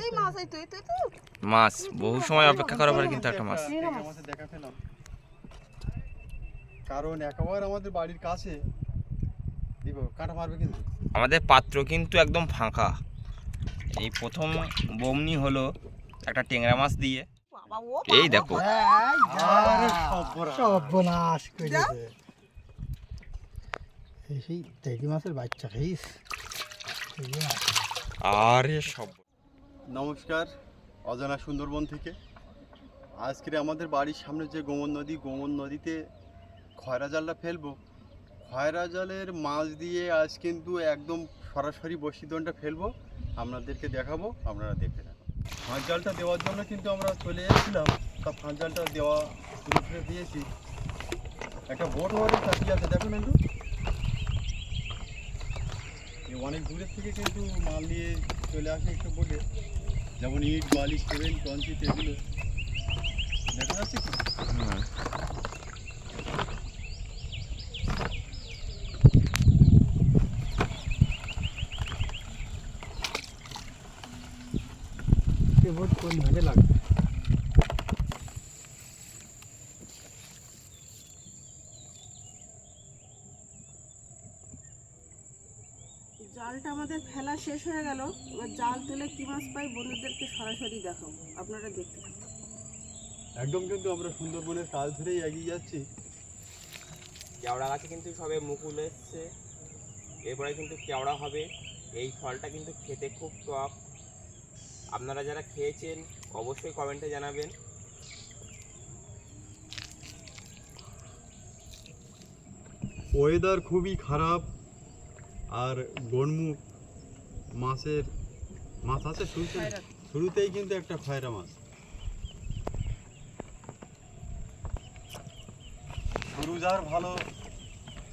এই মাছ এই তুই তুই তুই মাছ বহু সময় অপেক্ষা করার পরে কিন্তু একটা মাছ। দেখা পেলাম কারণ একেবারে আমাদের বাড়ির কাছে দিব কাঁটা মারবে কিন্তু। আমাদের পাত্র কিন্তু একদম ফাঁকা। এই প্রথম বমনি হলো একটা টেংরা মাছ দিয়ে। এই দেখো। আরে সর্বনাশ। সেই তেলি মাছের বাচ্চা খাইস আরে সব নমস্কার, অজানা সুন্দরবন থেকে। আজকে আমাদের বাড়ির সামনে যে গোমন নদী, গোমন নদীতে খয়রা জালটা ফেলব। খয়রা জালের মাছ দিয়ে আজ কিন্তু একদম সরাসরি বসিদনটা ফেলব। আপনাদেরকে দেখাবো, আপনারা দেখে থাকুন ফাঁস জালটা দেওয়ার জন্য কিন্তু আমরা চলে এসেছিলাম। তা ফাঁস জালটা দেওয়া শুরু করে দিয়েছি। একটা বোট ওয়ারে তাকিয়ে আছে, দেখুন একটু। অনেক দূরের থেকে কিন্তু মাল নিয়ে চলে আসে একটু বোটে। যেমন ইট বালি সিমেন্ট কঞ্চিত এগুলো দেখা যাচ্ছে কি? এ বোট কোন ভাবে লাগবে জালটা আমাদের ফেলা শেষ হয়ে গেল। এবার জাল তুলে কি মাছ পাই বন্ধুদেরকে সরাসরি দেখাবো। আপনারা দেখতে থাকুন। একদম কিন্তু আমরা সুন্দরবনের কাজ ধরেই এগিয়ে যাচ্ছি। কেওড়া গাছে কিন্তু সবে মুকুল এসছে। এরপরে কিন্তু কেওড়া হবে। এই ফলটা কিন্তু খেতে খুব টক। আপনারা যারা খেয়েছেন অবশ্যই কমেন্টে জানাবেন। ওয়েদার খুবই খারাপ। আর গনমুখ মাছের মাছ আছে শুরুতে? শুরুতেই কিন্তু একটা খয়রা মাছ। শুরু যার ভালো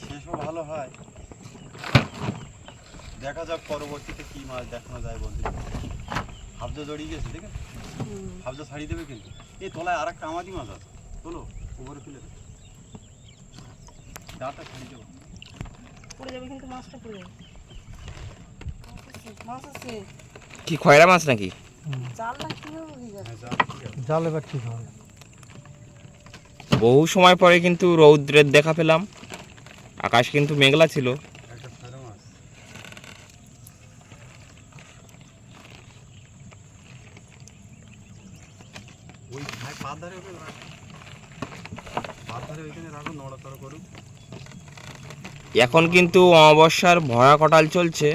শেষও ভালো হয়। দেখা যাক পরবর্তীতে কি মাছ দেখানো যায় বলতে। হাফজা জড়িয়ে গেছে দেখে হুম। হাফজা ছাড়িয়ে দেবে কিন্তু। এই তলায় আর একটা আমাদি মাছ আছে। চলো উপরে তুলে দেবে দাঁড়টা ছাড়িয়ে দেবো। পড়ে যাবে কিন্তু মাছটা পড়ে যাবে। মাছ আছে। কি খয়রা মাছ নাকি? হয়ে জাল এবার ঠিক হবে। বহু সময় পরে কিন্তু রৌদ্রের দেখা পেলাম। আকাশ কিন্তু মেঘলা ছিল। ওই ভাই পাত ধারে ওখানে রাখ। পাত ধারে ওইখানে রাখো নড়াচড়া করুক এখন কিন্তু অমাবস্যার ভরা কটাল চলছে।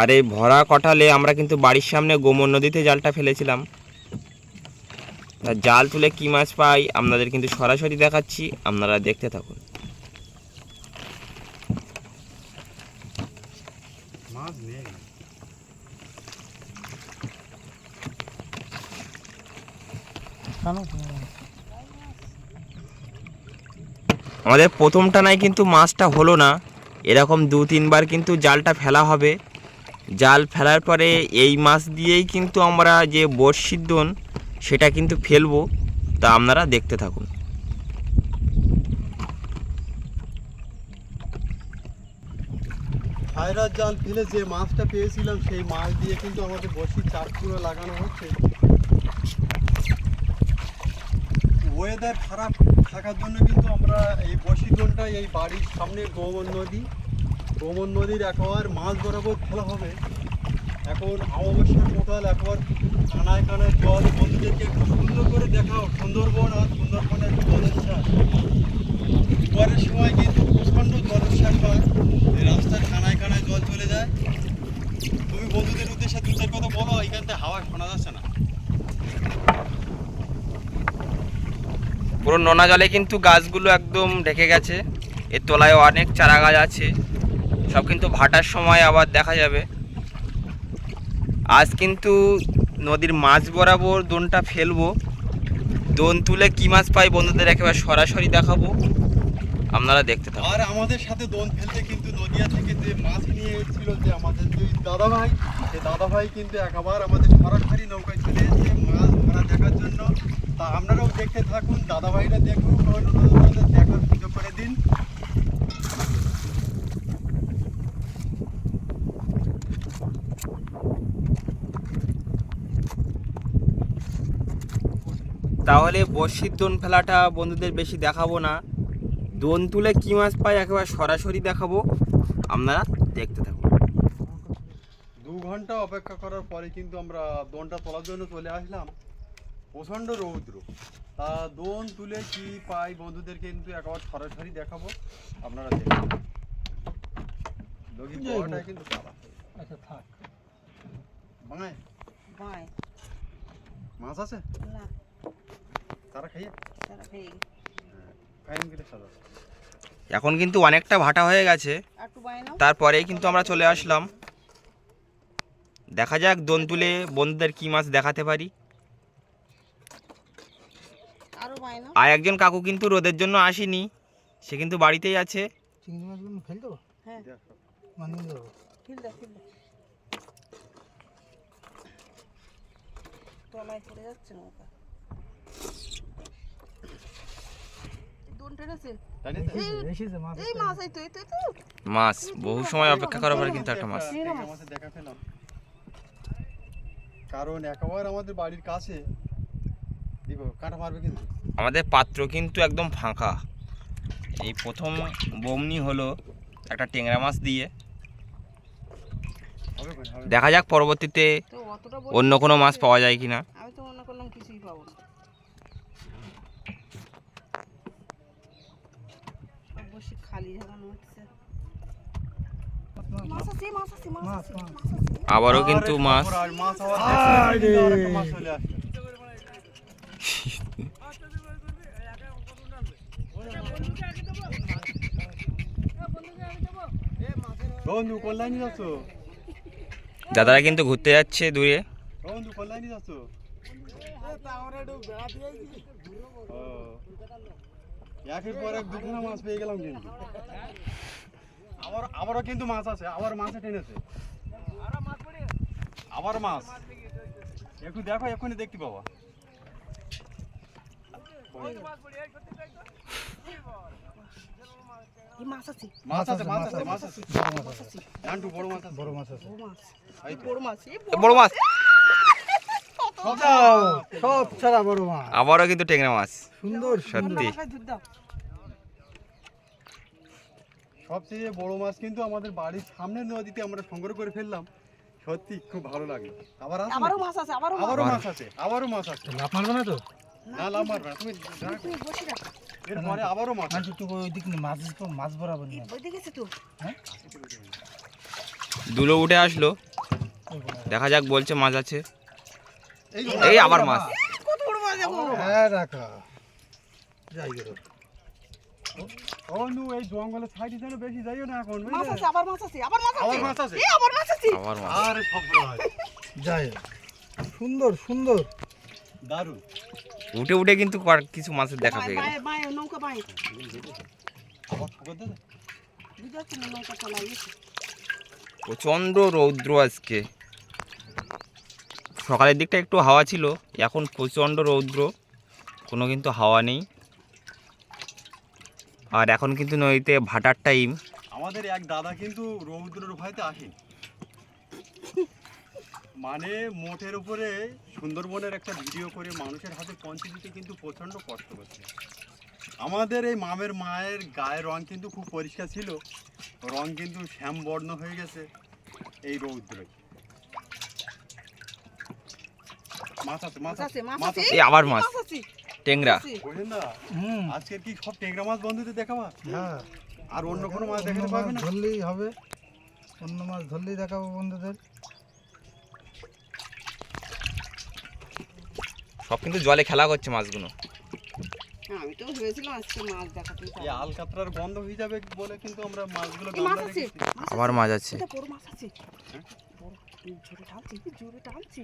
আর এই ভরা কটালে আমরা কিন্তু বাড়ির সামনে গোমর নদীতে জালটা ফেলেছিলাম। তা জাল তুলে কি মাছ পাই আপনাদের কিন্তু সরাসরি দেখাচ্ছি আপনারা দেখতে থাকুন। মাছ নেই। কেন আমাদের প্রথম টানায় কিন্তু মাছটা হলো না। এরকম দু, তিনবার কিন্তু জালটা ফেলা হবে। জাল ফেলার পরে এই মাছ দিয়েই কিন্তু আমরা যে বড়শির দোন, সেটা কিন্তু ফেলব। তা আপনারা দেখতে থাকুন। জাল ফেলে যে মাছটা পেয়েছিলাম, সেই মাছ দিয়ে কিন্তু আমাদের বসি চার পুরো লাগানো হচ্ছে। ওয়েদার খারাপ থাকার জন্য কিন্তু আমরা এই বসি এই বাড়ির সামনে গোমন নদী। গোমন নদীর একবার মাছ বরাবর ফেলা হবে। এখন অমাবস্যার টোটাল একবার কানায় কানায় জল, বন্ধুদেরকে একটু সুন্দর করে দেখাও। সুন্দরবন আর সুন্দরবনের জলোচ্ছ্বাস দুপুরের সময় কিন্তু প্রচণ্ড জলোচ্ছ্বাস হয়। এই রাস্তার কানায় কানায় জল চলে যায়। তুমি বন্ধুদের উদ্দেশ্যে দু চার কথা বলো, এখান থেকে হাওয়া শোনা যাচ্ছে না। পুরো নোনা জলে কিন্তু গাছগুলো একদম ঢেকে গেছে। এর তলায় অনেক চারা গাছ আছে। সব কিন্তু ভাটার সময় আবার দেখা যাবে। আজ কিন্তু নদীর মাছ বরাবর দোনটা ফেলব। দোন তুলে কি মাছ পাই বন্ধুদের একেবারে সরাসরি দেখাবো। আপনারা দেখতে থাকুন। আর আমাদের সাথে দোন ফেলতে কিন্তু নদিয়া থেকে যে মাছ হয়েছিল যে আমাদের যে দাদা ভাই সেই দাদা ভাই কিন্তু একবার আমাদের সরাসরি নৌকায় চলে এসেছে, মাছ ধরা দেখার জন্য। তা আপনারাও দেখতে থাকুন দাদা ভাইরা দেখুন দেখার সুযোগ করে দিন। তাহলে বর্ষির দোন ফেলাটা বন্ধুদের বেশি দেখাবো না। দোন তুলে কী মাছ পাই একেবারে সরাসরি দেখাবো। আপনারা দেখতে থাকুন। দু ঘণ্টা অপেক্ষা করার পরে কিন্তু আমরা দোনটা তোলার জন্য চলে আসলাম। প্রচণ্ড রৌদ্র। তা দোন তুলে কি পাই বন্ধুদের কিন্তু একবার সরাসরি দেখাবো। আপনারা দেখুন। কিন্তু আচ্ছা থাক। বাঙায় মাছ আছে? তারা খাইয়ে? সাদা। এখন কিন্তু অনেকটা ভাটা হয়ে গেছে। তারপরেই কিন্তু আমরা চলে আসলাম। দেখা যাক দোন তুলে বন্ধুদের কী মাছ দেখাতে পারি। আরও একজন কাকু কিন্তু রোদের জন্য আসেনি সে কিন্তু বাড়িতেই আছে। চিংড়ি মাছগুলো ফেল দেবো হ্যাঁ দেখো মানিয়ে দেবো ফিল দাও ফিল দাও তলায় পড়ে যাচ্ছে নৌকা দোন টেনেছে জানি তো? এসেছে মাছ বহু সময় অপেক্ষা করার পরে কিন্তু একটা মাছ। দেখা পেলাম। কারণ একেবারে আমাদের বাড়ির কাছে দেখো কাঁটা মারবে কিন্তু। আমাদের পাত্র কিন্তু একদম ফাঁকা। এই প্রথম বমনি হলো একটা টেংরা মাছ দিয়ে। দেখা যাক পরবর্তীতে অন্য কোনো মাছ পাওয়া যায় কিনা। আমি তো মনে করলাম কিছুই পাবো না সব বসে খালি ঝাগানো হচ্ছে মাছ আছে মাছ আছে মাছ মাছ, আছে মাছ। মাছ আছে আবারও কিন্তু আরে মাছ খবর আর মাছ আবার দেখতে কিন্তু আরেকটা মাছ চলে আসছে বন্ধু কল্যাণী যাচ্ছ? দাদারা কিন্তু ঘুরতে যাচ্ছে দূরে। যাচ্ছ? ও। একের পর এক দুখানা মাছ পেয়ে গেলাম কিন্তু। আবার আবারও কিন্তু মাছ আছে আবার মাছে টেনেছে। আবার মাছ। একটু দেখো এখনই দেখতে পাবা। মাছ আছে। মাছ আছে মাছ আছে মাছ আছে। বড় মাছ আছে। বড় মাছ আছে। বড় মাছ আছে বড় মাছ এই তো। বড় মাছ এই এ বড় মাছ সব ছাড়া বড় মাছ। আবারও কিন্তু টেংরা মাছ। সুন্দর সত্যি। সবচেয়ে বড় মাছ কিন্তু আমাদের বাড়ির সামনের নদীতে আমরা সংগ্রহ করে ফেললাম। সত্যি খুব ভালো লাগল। আবার আছে আবারও মাছ আছে আবারও মাছ আবারও মাছ আছে আবারও মাছ আছে। লাভ মারবে না তো? না লাভ মারবে তুমি তুমি বসে রাখো এরপরে আবারও মাছ আছে। একটু ওই দিক নিয়ে মাছ মাছ বরাবর নিয়ে। ওই দেখেছে তো। দুলো উঠে আসলো। দেখা যাক বলছে মাছ আছে। এই এই আবার মাছ। কত বড় মাছ দেখো। হ্যাঁ রাখা। যাই গেল বন্ধু এই জঙ্গলের সাইডে যেন বেশি যাইও না এখন মাছ আছে আবার মাছ আছে আবার মাছ আবার মাছ আছে? এই আবার মাছ আছে। আবার মাছ। আরে সব যাই সুন্দর সুন্দর। দারুণ। উঠে উঠে কিন্তু কিছু মাছের দেখা পেয়ে গেল। নৌকা আবার ঠোকর দেবে বুঝতে পারছি না নৌকা চালাই গেছে প্রচণ্ড রৌদ্র আজকে সকালের দিকটা একটু হাওয়া ছিল। এখন প্রচণ্ড রৌদ্র, কোনো কিন্তু হাওয়া নেই। আর এখন কিন্তু নদীতে ভাটার টাইম। আমাদের এক দাদা কিন্তু রৌদ্রের ভয়তে আসেন মানে মোটের উপরে সুন্দরবনের একটা ভিডিও করে মানুষের হাতে পৌঁছে দিতে কিন্তু প্রচণ্ড কষ্ট করছে আমাদের এই মামের মায়ের গায়ের রং কিন্তু খুব পরিষ্কার ছিল। রং কিন্তু শ্যাম বর্ণ হয়ে গেছে এই রৌদ্রে মাছ আছে মাছ মাছ আছে আছে মাছ মাছ আছে আছে এই আবার মাছ। মাছ আছে। টেংরা। না হুম। আজকের কি সব টেংরা মাছ বন্ধুদের দেখাবা হ্যাঁ আর অন্য কোনো মাছ অন্য দেখাতে পারবে না? ধরলেই হবে। অন্য মাছ ধরলেই দেখাবো বন্ধুদের। সব কিন্তু জলে খেলা করছে মাছগুলো। হ্যাঁ, আমি তো ভেবেছিলাম আজকে মাছ দেখাতে এই আলকাতরার বন্ধ হয়ে যাবে বলে কিন্তু আমরা মাছগুলো মাছ আছে। আবার মাছ আছে। এটা বড় মাছ আছে। জোরে টানছি জোরে টানছি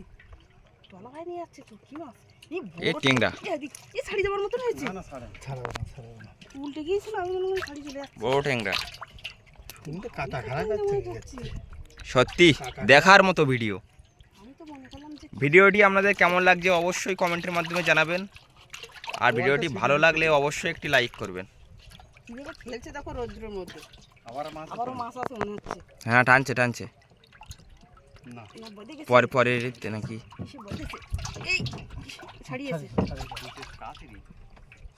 তলা ভাই নিয়ে যাচ্ছে তো কি মাছ এই এই বড় টেংরা এদিক এই শাড়ি যাবার মতন হয়েছে? না না ছাড়ে না। ছাড়াবো না। ছাড়াবো না উল্টে গিয়েছিল আমি মনে চলে যাচ্ছে বড় টেংরা কিন্তু কাটা খারাপ যাচ্ছে। সত্যি দেখার মতো ভিডিও। আমি তো মনে করলাম যে ভিডিওটি আপনাদের কেমন লাগছে অবশ্যই কমেন্টের মাধ্যমে জানাবেন। আর ভিডিওটি ভালো লাগলে অবশ্যই একটি লাইক করবেন। ফেলছে দেখো রৌদ্রের মধ্যে। আবার মাছ আছে? মাছ আছে হচ্ছে। হ্যাঁ টানছে টানছে। না। না বদে পরে পরে নাকি। এই।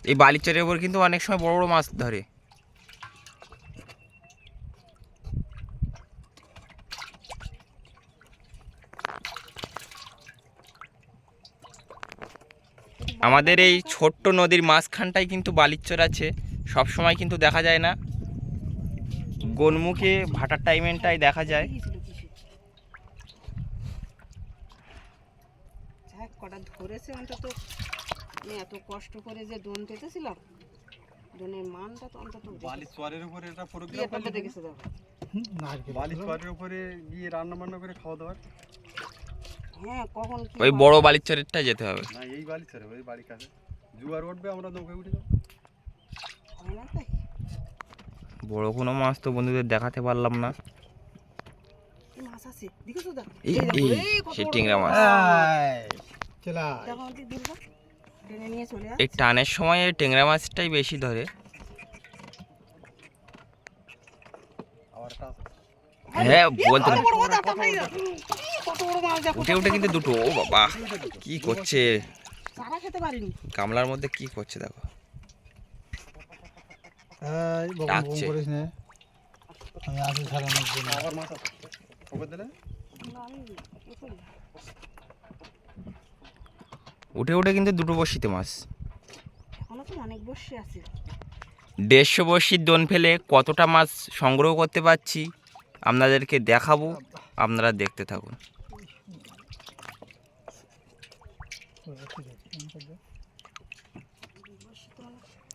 এই বালিচরের উপর কিন্তু অনেক সময় বড় বড় মাছ ধরে। আমাদের এই ছোট্ট নদীর মাঝখানটায় কিন্তু বালিচর আছে। সব সময় কিন্তু দেখা যায় না। গোনমুখে ভাটার টাইমেনটাই দেখা যায়। ধরেছে অন্তত। আমি এত কষ্ট করে যে ডোন পেতেছিলাম ডোনের মানটা তো অন্তত বালি চরের উপরে এটা প্রোগ্রাম তবে দেখেছে চরের উপরে গিয়ে রান্না বান্না করে খাওয়া দাওয়ার? হ্যাঁ কখন ওই? বড় বালিচরেরটা যেতে হবে। না এই বালি চরে ওই বাড়ির কাছে। জুয়ার উঠবে আমরা নৌকায় উঠে যাব। না তাই বড় কোনো মাছ তো বন্ধুদের দেখাতে পারলাম না। এই সেই বড় মাছ। এই টানের সময় এই টেংরা মাছটাই বেশি ধরে। হ্যাঁ বলতে উঠে উঠে কিন্তু দুটো ও বাবা কি করছে? গামলার মধ্যে কি করছে দেখো। ডাকছে। আমি আসি সারানোর জন্য। আবার মাছ আছে খবর দিলে না, আমি এ করি। উঠে উঠে কিন্তু দুটো বসিতে মাছ। দেড়শো বড়শির দোন ফেলে কতটা মাছ সংগ্রহ করতে পারছি আপনাদেরকে দেখাবো আপনারা দেখতে থাকুন।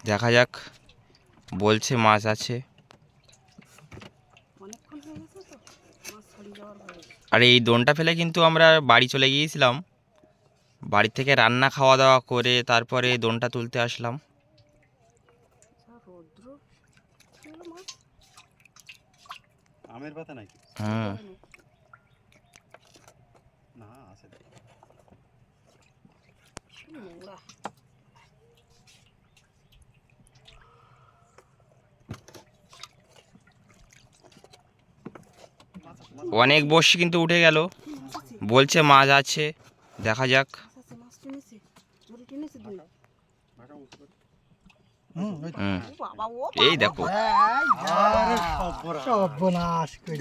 দেখা যাক বলছে মাছ আছে। আর এই দোনটা ফেলে কিন্তু আমরা বাড়ি চলে গিয়েছিলাম। বাড়ি থেকে রান্না খাওয়া দাওয়া করে তারপরে দোনটা তুলতে আসলাম। আমের পাতা নাকি? না আছে। অনেক বড়শি কিন্তু উঠে গেল। বলছে মাছ আছে দেখা যাক মাছ আছে মাছ টেনেছে ধরে টেনেছে দুই ভাটা বুঝতে পারি। হুম ওই তো। হুম ও বাবা ও এই দেখো। আরে সর্বনাশ। সর্বনাশ করে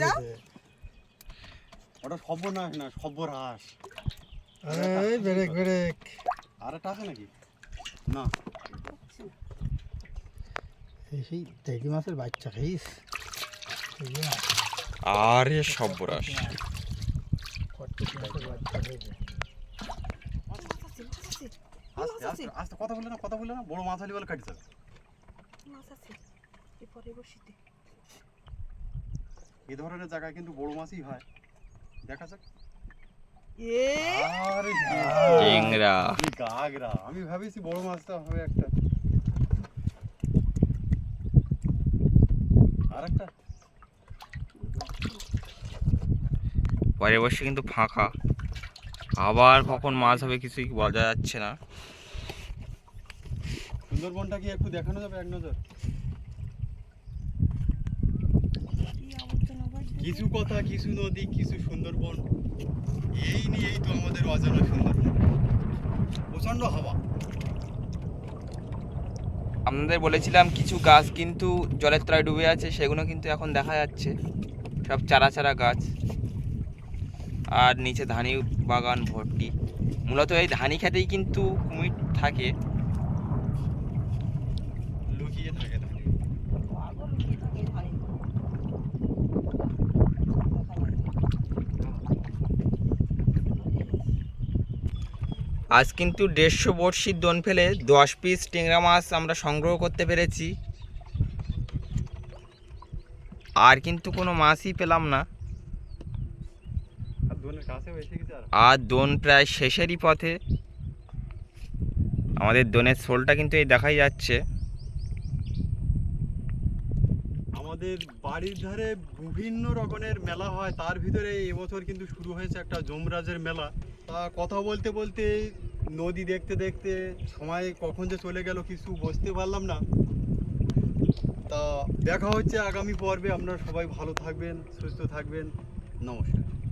ওটা সর্বনাশ না সর্বরাস এই ব্রেক ব্রেক। আর একটা আছে নাকি? না। এই সেই তেলি মাছের বাচ্চা খাইস আরে আস্তে কথা বলে না কথা বলে না বড় মাছ হলে বলে কাটি যাবে মাছ আছে। এরপরে বসিতে এই ধরনের জায়গায় কিন্তু বড় মাছই হয়। দেখা যাক। এ আরে টেংরা। গাগরা আমি ভাবিছি বড় মাছটা হবে একটা। আর একটা পরে বসে কিন্তু ফাঁকা। আবার কখন মাছ হবে কিছুই বোঝা যাচ্ছে না। সুন্দরবনটা কি একটু দেখানো যাবে এক নজর? কিছু কথা কিছু নদী কিছু সুন্দরবন এই নিয়েই তো আমাদের অজানা সুন্দরবন। প্রচণ্ড হাওয়া। আপনাদের বলেছিলাম কিছু গাছ কিন্তু জলের তলায় ডুবে আছে সেগুলো কিন্তু এখন দেখা যাচ্ছে। সব চারা চারা গাছ। আর নিচে ধানি বাগান ভর্তি। মূলত এই ধানি খেতেই কিন্তু কুমির থাকে। লুকিয়ে থাকে ধানে। পাগল কি থাকে ভাই আজ কিন্তু দেড়শো বড়শির দোন ফেলে দশ পিস টেংরা মাছ আমরা সংগ্রহ করতে পেরেছি। আর কিন্তু কোনো মাছই পেলাম না। আর দোন প্রায় শেষেরই পথে। আমাদের দোনের শোলটা কিন্তু এই দেখাই যাচ্ছে। আমাদের বাড়ির ধারে বিভিন্ন রকমের মেলা হয়। তার ভিতরে এবছর কিন্তু শুরু হয়েছে একটা যমরাজের মেলা। তা কথা বলতে বলতে নদী দেখতে দেখতে সময় কখন যে চলে গেল কিছু বুঝতে পারলাম না। তা দেখা হচ্ছে আগামী পর্বে। আপনারা সবাই ভালো থাকবেন, সুস্থ থাকবেন। নমস্কার।